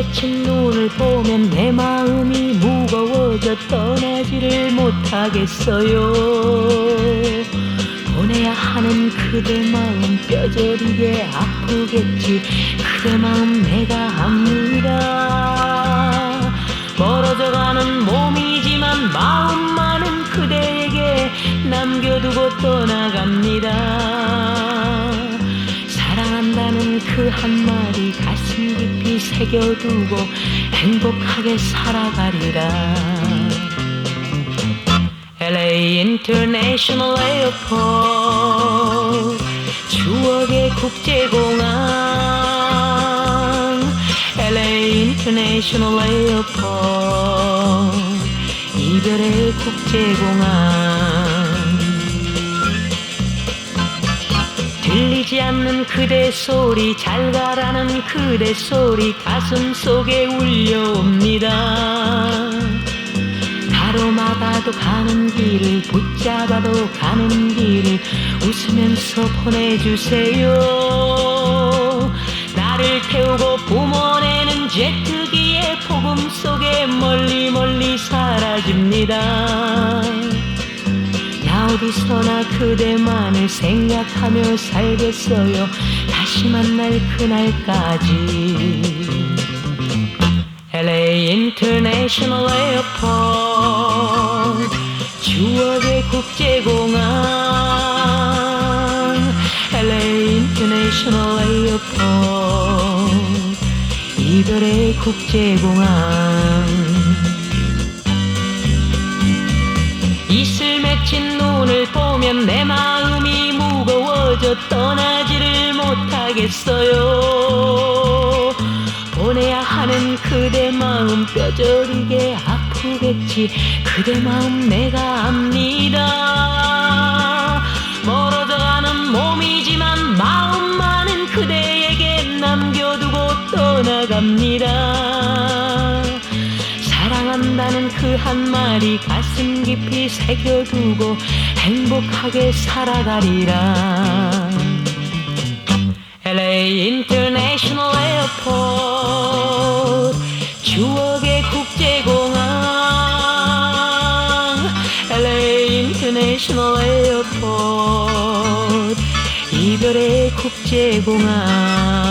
맺힌 눈을 보면 내 마음이 무거워져 떠나지를 못하겠어요. 보내야 하는 그대 마음 뼈저리게 아프겠지. 그대 마음 내가 압니다 멀어져가는 몸이지만 마음만은 그대에게 남겨두고 떠나갑니다 사랑한다는 그 한마디 가슴 깊이 새겨두고 행복하게 살아가리라 LA International Airport 추억의 국제공항 LA International Airport 이별의 국제공항 들리지 않는 그대 소리 잘 가라는 그대 소리 가슴 속에 울려옵니다. 가로막아도 가는 길을 붙잡아도 가는 길을 웃으면서 보내주세요. 나를 태우고 뿜어내는 제트기의 폭음 속에 멀리 멀리 사라집니다. 나 어디서나 그대만을 생각하며 살겠어요 다시 만날 그날까지 LA International Airport 추억의 국제공항 LA International Airport 이별의 국제공항 이슬 맺힌 눈을 보면 내 마음이 무거워져 떠나지를 못하겠어요. 보내야 하는 그대 마음 뼈저리게 아프겠지. 그대 마음 내가 압니다. 멀어져가는 몸이지만 마음만은 그대에게 남겨두고 떠나갑니다 사랑한다는 그 한마디 가슴 깊이 새겨두고 행복하게 살아가리라 LA International Airport 추억의 국제공항 LA International Airport 이별의 국제공항